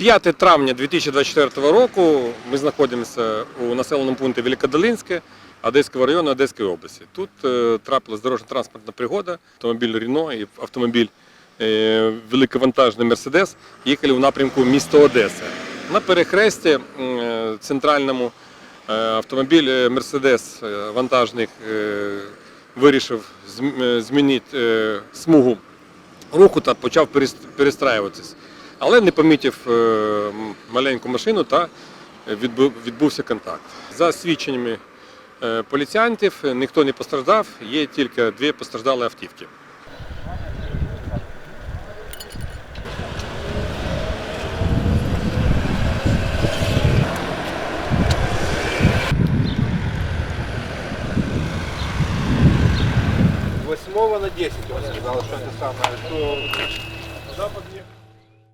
5 травня 2024 року ми знаходимося у населеному пункті Великодолинське Одеського району Одеської області. Тут е, трапилась дорожньо-транспортна пригода, автомобіль Ріно і автомобіль е, великовантажний Мерседес їхали в напрямку міста Одеса. На перехресті е, центральному автомобіль Мерседес вантажник вирішив змінити смугу руху та почав перес- перестраюватись. Але не помітив е, маленьку машину та відбувся контакт. За свідченнями е, поліціянтів ніхто не постраждав, є тільки дві постраждалі автівки. Восьмого на 10 он сказал, что это самое, что западнее.